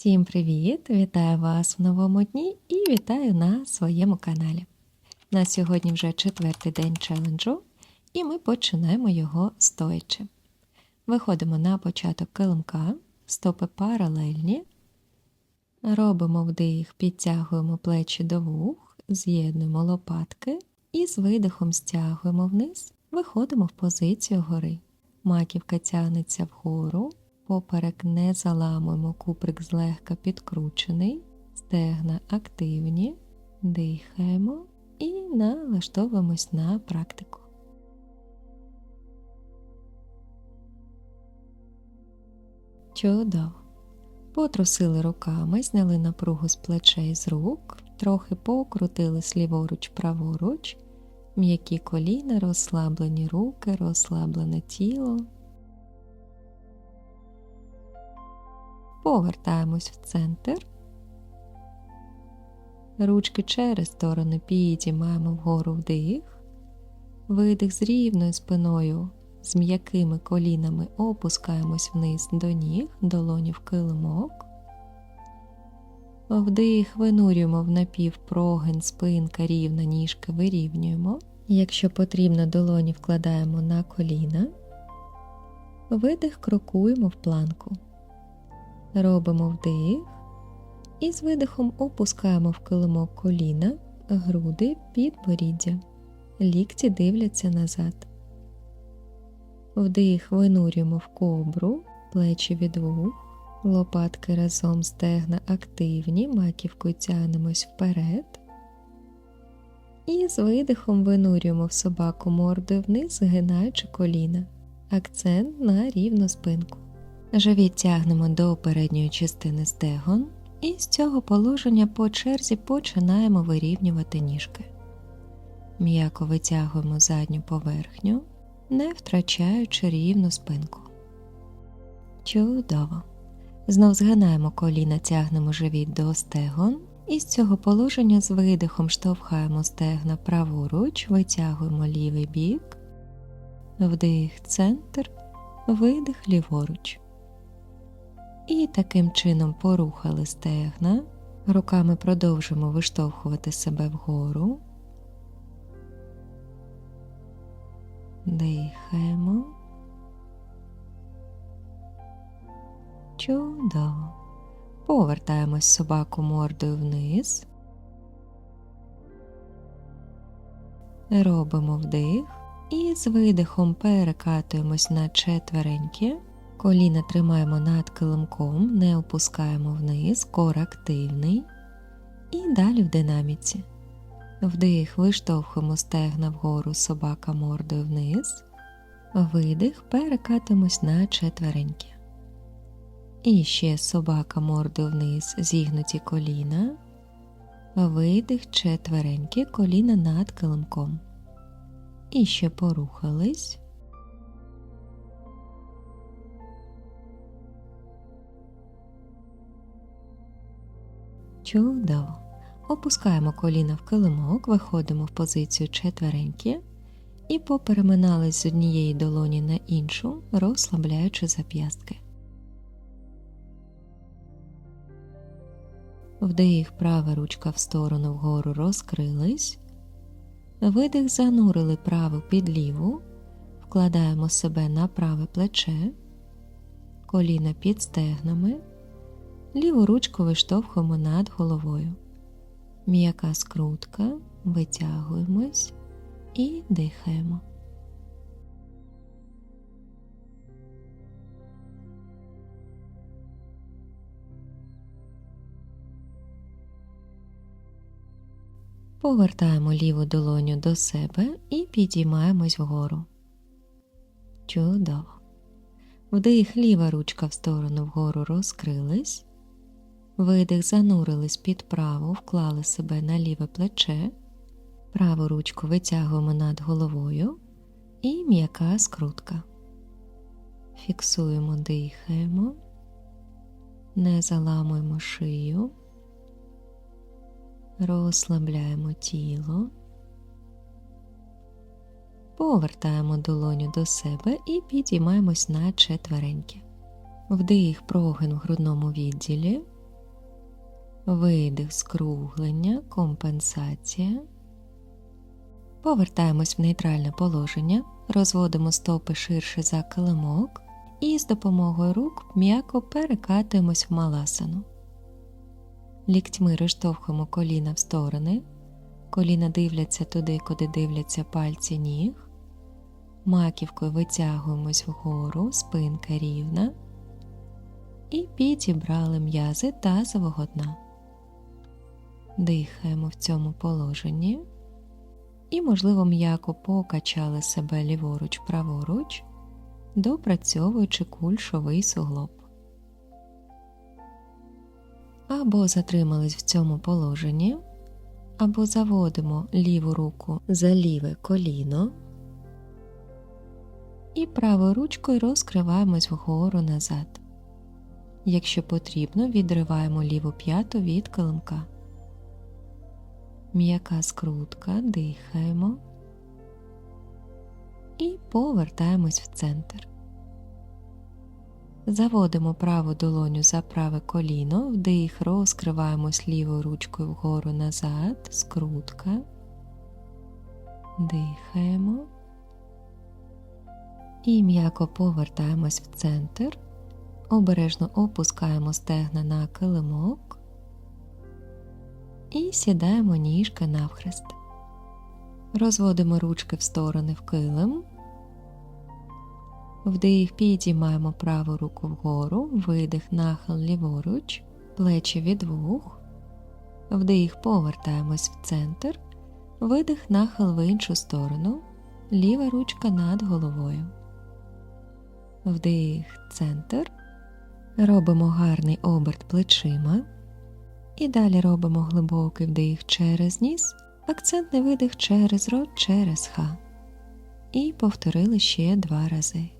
Всім привіт! Вітаю вас в новому дні і вітаю на своєму каналі. На сьогодні вже четвертий день челенджу, і ми починаємо його стоячи. Виходимо на початок килимка, стопи паралельні, робимо вдих, підтягуємо плечі до вух, з'єднуємо лопатки і з видихом стягуємо вниз, виходимо в позицію гори. Маківка тягнеться вгору, поперек не заламуємо, куприк злегка підкручений, стегна активні, дихаємо і налаштовуємось на практику. Чудово. Потрусили руками, зняли напругу з плечей з рук, трохи покрутили ліворуч праворуч, м'які коліна, розслаблені руки, розслаблене тіло. Повертаємось в центр. Ручки через сторони підіймаємо вгору вдих, видих з рівною спиною, з м'якими колінами опускаємось вниз до ніг, долоні в килимок. Вдих, винурюємо в напівпрогин, спинка рівна, ніжки вирівнюємо. Якщо потрібно, долоні вкладаємо на коліна. Видих крокуємо в планку. Робимо вдих і з видихом опускаємо в килимок коліна, груди, підборіддя. Лікті дивляться назад. Вдих винурюємо в кобру, плечі від вух, лопатки разом стегна активні, маківкою тягнемось вперед. І з видихом винурюємо в собаку мордою вниз, згинаючи коліна. Акцент на рівну спинку. Живіт тягнемо до передньої частини стегон, і з цього положення по черзі починаємо вирівнювати ніжки. М'яко витягуємо задню поверхню, не втрачаючи рівну спинку. Чудово. Знов згинаємо коліна, тягнемо живіт до стегон, і з цього положення з видихом штовхаємо стегна праворуч, витягуємо лівий бік, вдих центр, видих ліворуч. І таким чином порухали стегна, руками продовжимо виштовхувати себе вгору. Дихаємо. Чудово. Повертаємось собаку мордою вниз. Робимо вдих і з видихом перекатуємось на четвереньки. Коліна тримаємо над килимком, не опускаємо вниз, кор активний. І далі в динаміці. Вдих, виштовхуємо стегна вгору, собака мордою вниз. Видих, перекатимось на четвереньки. І ще собака мордою вниз, зігнуті коліна. Видих, четвереньки, коліна над килимком. І ще порухались. Чудово. Опускаємо коліна в килимок, виходимо в позицію четвереньки і попереминались з однієї долоні на іншу, розслабляючи зап'ястки. Вдих, права ручка в сторону вгору розкрились. Видих занурили праву під ліву, вкладаємо себе на праве плече, коліна під стегнами, ліву ручку виштовхуємо над головою. М'яка скрутка, витягуємось і дихаємо. Повертаємо ліву долоню до себе і підіймаємось вгору. Чудово. Вдих ліва ручка в сторону вгору розкрились. Видих занурились під праву, вклали себе на ліве плече, праву ручку витягуємо над головою і м'яка скрутка. Фіксуємо, дихаємо, не заламуємо шию, розслабляємо тіло, повертаємо долоню до себе і підіймаємось на четвереньки. Вдих прогин в грудному відділі. Видих, скруглення, компенсація. Повертаємось в нейтральне положення, розводимо стопи ширше за килимок і з допомогою рук м'яко перекатуємось в маласану. Ліктьми розштовхуємо коліна в сторони, коліна дивляться туди, куди дивляться пальці ніг. Маківкою витягуємось вгору, спинка рівна. І підібрали м'язи тазового дна. Дихаємо в цьому положенні. І, можливо, м'яко покачали себе ліворуч, праворуч, допрацьовуючи кульшовий суглоб. Або затримались в цьому положенні, або заводимо ліву руку за ліве коліно і правою ручкою розкриваємось вгору назад. Якщо потрібно, відриваємо ліву п'яту від килимка. М'яка скрутка, дихаємо. І повертаємось в центр. Заводимо праву долоню за праве коліно, вдих, розкриваємось лівою ручкою вгору назад, скрутка, дихаємо. І м'яко повертаємось в центр, обережно опускаємо стегна на килимок і сідаємо ніжка навхрест. Розводимо ручки в сторони в килим. Вдих підіймаємо праву руку вгору, видих нахил ліворуч, плечі від вух. Вдих повертаємось в центр, видих нахил в іншу сторону, ліва ручка над головою. Вдих центр. Робимо гарний оберт плечима. І далі робимо глибокий вдих через ніс, акцентний видих через рот через ха. І повторили ще два рази.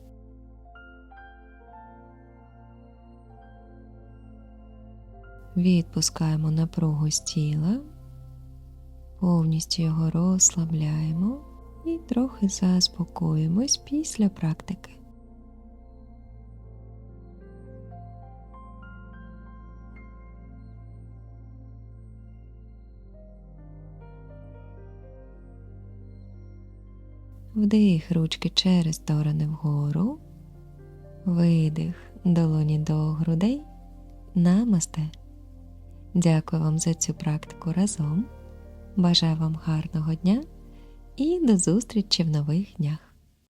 Відпускаємо напругу з тіла, повністю його розслабляємо і трохи заспокоїмось після практики. Вдих ручки через сторони вгору, видих долоні до грудей. Намасте. Дякую вам за цю практику разом. Бажаю вам гарного дня і до зустрічі в нових днях.